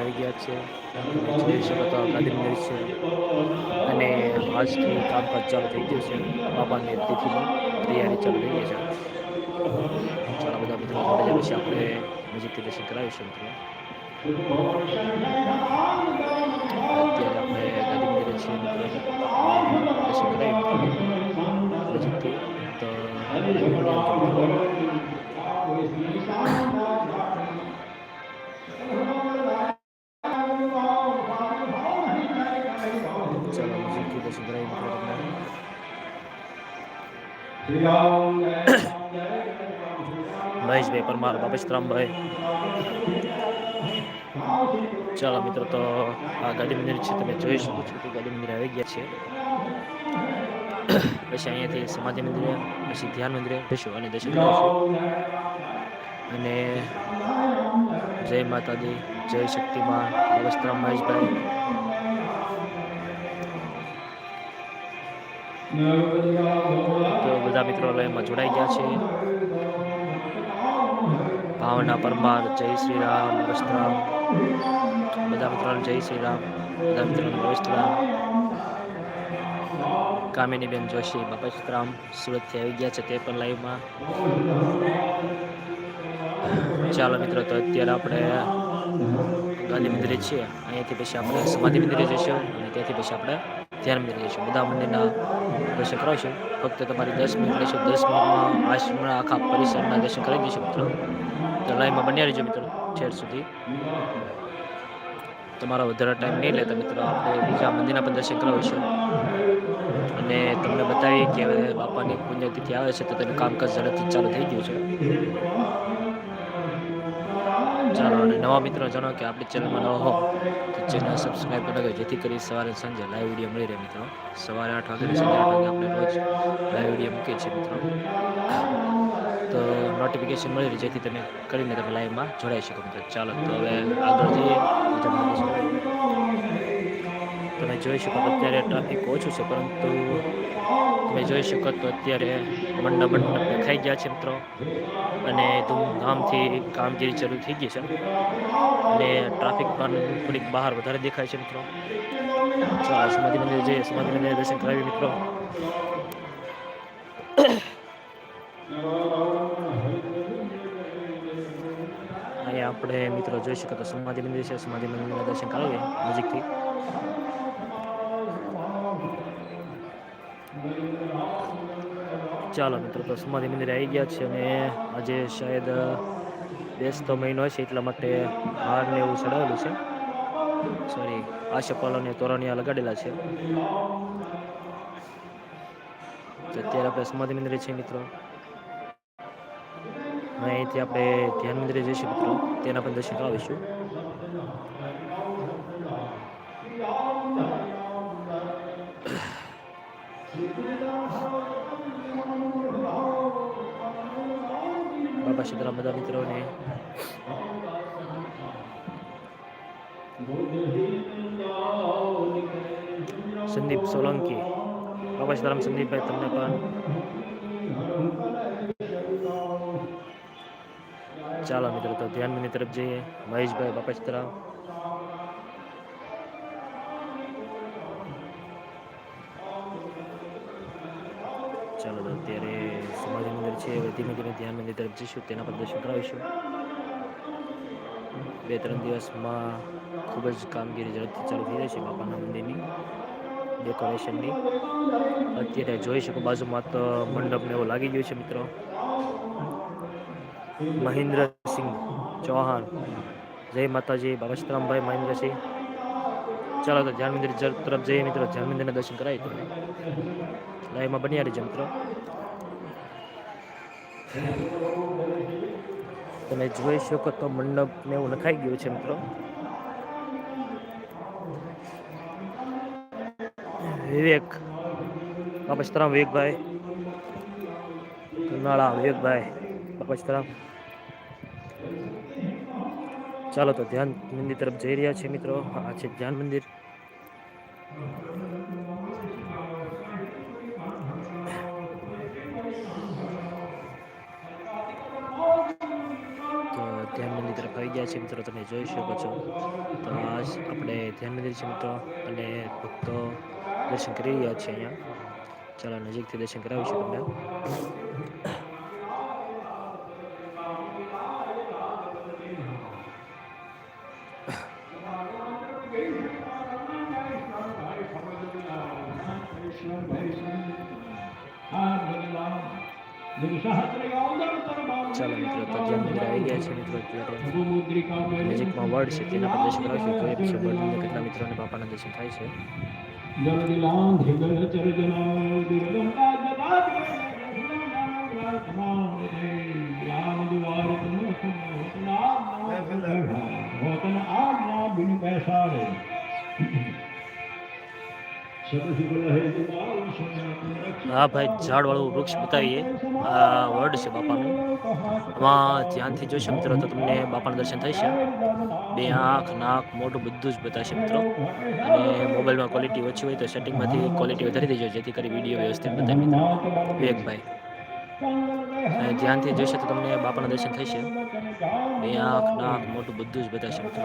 આવી ગયા છે. તો ગાંધી મંદિર છે. અને આજથી કામકાજ ચાલુ થઈ ગયું છે. બાપાની તિથિની તૈયારી ચાલુ થઈ ગઈ છે. ચાલો બધા મિત્રો જોડે પછી આપણે નજીકથી દર્શન કરાવીશું મિત્રો. અત્યારે આપણે ગાંધી મંદિરે છીએ મિત્રો. દર્શન કરાવી તો મહેશભાઈ પરમાર, બાપેશરામભાઈ. ચાલો મિત્રો, તો આ ગાડી મંદિર છે, તમે જોઈ શકો છો કે ગાડી મંદિર આવી ગયા છે. પછી અહીંયાથી સમાધિ મંદિરે, પછી ધ્યાન મંદિરે જશું અને દર્શન અને જય માતાજી, જય શક્તિમાં બાપેશરામ મહેશભાઈ. તો બધા મિત્રો લયમાં જોડાઈ ગયા છે. ભાવના પરમાર જય શ્રી રામ વસ્ત્રામ બધા મિત્રોને જય શ્રી રામ, બધા મિત્રોને વસ્ત્રામ કામિનીબેન જોશી બાપસ્તરામ સુરતથી આવી ગયા છે તે પણ લાઈવમાં. ચાલો મિત્રો, તો અત્યારે આપણે ગાંધી મંદિરે છીએ. અહીંયાથી પછી આપણે સમાધિ મંદિરે જઈશું અને ત્યાંથી પછી આપણે ધ્યાન મંદિરે જઈશું બધા મંદિરના દર્શન કરાવશું ફક્ત તમારી દસ મિનિટ લેશું, દસ મિનિટમાં આશ્રમના આખા પરિસરના દર્શન કરાવી દઈશું મિત્રો. તો લાઈનમાં બન્યા રહેજો મિત્રો છેડ સુધી. તમારા વધારે ટાઈમ નહીં લેતા મિત્રો, આપણે બીજા મંદિરના પણ દર્શન કરાવીશું અને તમને બતાવીએ કે હવે બાપાની પુણ્યતિથિ આવે છે, તો તેનું કામકાજ ઝડપથી ચાલુ થઈ ગયું છે. ચાલો અને નવા મિત્રો, જાણો કે આપણી ચેનલમાં નવો હો, તો ચેનલ સબસ્ક્રાઈબ કરી જેથી કરી સવારે સાંજે લાઈવ વીડિયો મળી રહે મિત્રો. સવારે આઠ વાગે સાંજે આઠ વાગે આપણે રોજ લાઈવ વીડિયો મૂકીએ છીએ મિત્રો. તો નોટિફિકેશન મળી રહે, જેથી તમે કરીને તમે લાઈવમાં જોડાઈ શકો મિત્રો. ચાલો, તો હવે આગળ જઈએ. તમે જોઈ શકો અત્યારે ટ્રાફિક ઓછું છે, પરંતુ તમે જોઈ શકો તો અત્યારે મંડપ મંડપ દેખાઈ ગયા છે મિત્રો. અને ધૂમધામથી કામગીરી શરૂ થઈ ગઈ છે. અને ટ્રાફિક પણ થોડીક બહાર વધારે દેખાય છે મિત્રો. ચાલો સમાધિ મંદિર જે સમાધિ મંદિર દર્શન કરાવી મિત્રો. અહીંયા આપણે મિત્રો જોઈ શકો તો સમાધિ મંદિર છે. સમાધિ મંદિરના દર્શન કરાવીએ નજીકથી. ચાલો મિત્રો, તો સમાધિ મંદિરે આવી ગયા છે અને આજે શાયદ બેસતો મહિનો છે એટલા માટે હાર ને એવું ચડાવેલું છે. સોરી આશપાલો ને તોરણિયા લગાડેલા છે. અત્યારે આપણે સમાધિ મંદિરે છીએ મિત્રો. અહીંથી આપણે ધ્યાન મંદિરે જઈશું મિત્રો. તેના પણ દર્શન કરાવીશું. બાબા સીતારામ બધા મિત્રોને સંદીપ સોલંકી બાબા સીતારામ સંદીપભાઈ તમને પણ ચાલો મિત્રો તો ધ્યાન મંદિર તરફ જઈએ મહેશભાઈ બાપા સીતારામ ચાલો તો અત્યારે સમાધિ મંદિર છે, હવે ધીમે ધીમે ધ્યાન મંદિર તરફ જઈશું, તેના પર દર્શન કરાવીશું. બે ત્રણ દિવસમાં ખૂબ જ કામગીરી ઝડપથી ચાલુ થઈ જાય છે બાપાના મંદિરની ડેકોરેશનની. અત્યારે જોઈ શકો બાજુમાં તો મંડપને એવું લાગી ગયું છે મિત્રો. મહેન્દ્રસિંહ ચૌહાણ. જય માતાજી, બાબા સીતારામભાઈ મહેન્દ્રસિંહ. ચાલો તો ધ્યાન મંદિર તરફ જઈએ મિત્રો ધ્યાન મંદિરના દર્શન કરાવી તો લાઈવમાં બન્યા રહીજો મિત્રો. તમે જોઈ શકો તો મંડપ ને એવું નખાઈ ગયું છે, મિત્રો. વિવેક. બાપસ્તરામ વિવેકભાઈ. ઉનાળા, વિવેકભાઈ. બાપસ્તરામ ચાલો તો ધ્યાન મંદિર તરફ જઈ રહ્યા છે મિત્રો. આ છે ધ્યાન મંદિર. તમે જોઈ શકો છો. તો આજ આપણે ધ્યાન છે મિત્રો અને ભક્તો દર્શન કરી રહ્યા છે અહીંયા. ચાલો નજીકથી દર્શન કરાવીશું તમને. ચાલો મિત્રો તો ધ્યાન મિત્રો આવી ગયા છે મિત્રો અત્યારે નજીકમાં વર્ડ છે તેના પર દર્શન કરાવીશું જોઈએ પછી વર્ડના કેટલા મિત્રોને બાપાના દર્શન થાય છે હા ભાઈ, ઝાડવાળું વૃક્ષ બતાવીએ. આ વર્ડ છે બાપાનું. એમાં ધ્યાનથી જોઈશે મિત્રો તો તમને બાપાનું દર્શન થશે બે આંખ, નાક, મોઢું બધું જ બતાવશે મિત્રો. અને મોબાઈલમાં ક્વોલિટી ઓછી હોય તો સેટિંગમાંથી ક્વોલિટી વધારી દેજો, જેથી કરી વીડિયો વ્યવસ્થિત બતાવી મિત્રો. વિવેકભાઈ ધ્યાનથી જોઈશે તો તમને બાપાના દર્શન થશે બે આંખ, નાક, મોઢું બધું જ બતાવશે મિત્રો.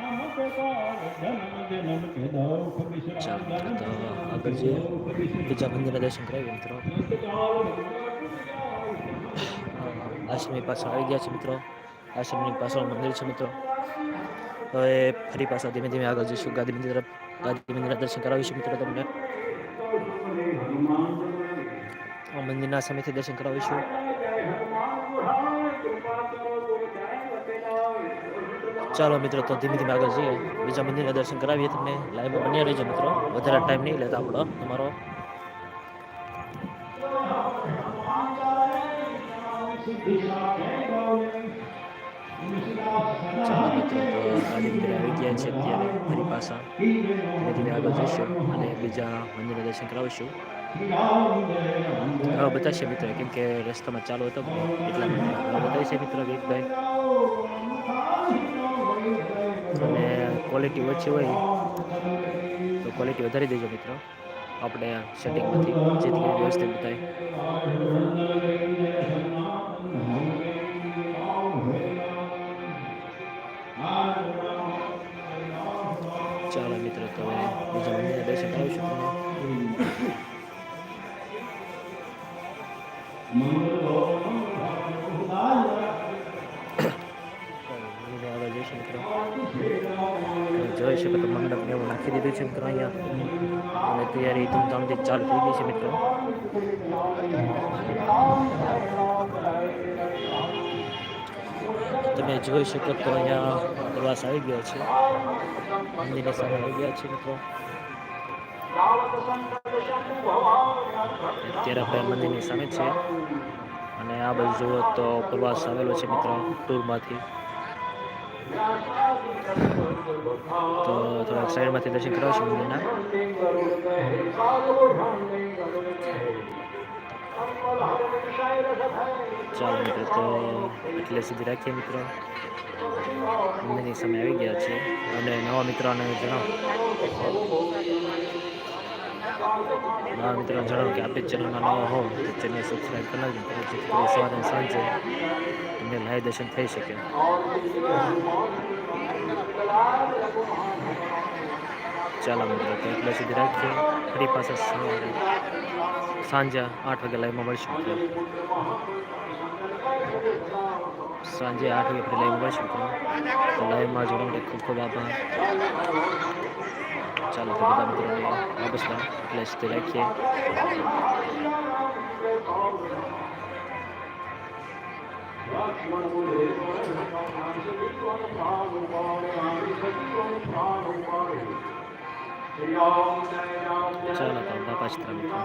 આગળ જઈએ બીજા મંદિરના દર્શન કરાવીએ મિત્રો આશ્રમની પાછળ આવી ગયા છે મિત્રો. આશ્રમની પાછળ મંદિર છે મિત્રો. હવે ફરી પાછા ધીમે ધીમે આગળ જઈશું. ગાંધી મંદિર તરફ ગાંધી મંદિરના દર્શન કરાવીશું મિત્રો તમને. મંદિરના સમયથી દર્શન કરાવીશું. ચાલો મિત્રો, તો ધીમે ધીમે આગળ જઈએ. બીજા મંદિરના દર્શન કરાવીએ તમને. લાઈવમાં બન્યા રહેજો મિત્રો. વધારે ટાઈમ નહીં લેતા આપણો તમારો. આવી ગયા છે અત્યારે ફરી પાછા. ધીમે ધીમે આગળ જઈશું અને બીજા મંદિરના દર્શન કરાવીશું. હવે બતાવશે મિત્રો, કેમ રસ્તામાં ચાલુ હતો. એટલા માટે હવે બતાવશે મિત્રો, વિવેકભાઈ. અને ક્વોલિટી ઓછી હોય, તો ક્વોલિટી વધારી દેજો મિત્રો. આપણે સેટિંગમાંથી જેથી કરીને વ્યવસ્થિત બતાય ચાલો મિત્રો તમે બીજા મંદિરના દર્શન કરાવીશું તમને નાખી દીધું છે મિત્રો અહીંયા. અને તૈયારી ધૂમધામથી ચાલુ થઈ ગઈ છે મિત્રો. તમે જોઈ શકો તો અહીંયા પ્રવાસ આવી ગયો છે. મંદિરની સામે આવી ગયા છે મિત્રો. અત્યારે આપણે મંદિરની સામે છે. અને આ બાજુ જુઓ તો પ્રવાસ આવેલો છે મિત્રો ટૂરમાંથી. તો થોડાક સાઈડમાંથી દર્શન કરાવશું મંદિરના ચાલો મિત્રો, તો એટલે સુધી રાખીએ મિત્રો. મંદિરની સમય આવી ગયા છે અને નવા મિત્રોને જણાવો. નવા મિત્રોને જણાવો કે આપણી ચેનલમાં નવા હો તો ચેનલ સબસ્ક્રાઈબ કરી નાખજો મિત્રો જેથી કરી સવારે અને સાંજે તમને લાઈવ દર્શન થઈ શકે ચાલો મિત્રો તો એટલે સુધી રાખીએ ફરી પાછા સવારે સાંજે આઠ વાગે લાઈવમાં મળશું મિત્રો સાંજે આઠ વાગે ફરી લાઈવ મળશું મિત્રો તો લાઈવમાં જોડવા માટે ખૂબ ખૂબ આભાર ચાલો તો બધા મિત્રોને વાપસ સુધી રાખીએ. ચાલો તો બાપા મિત્રો.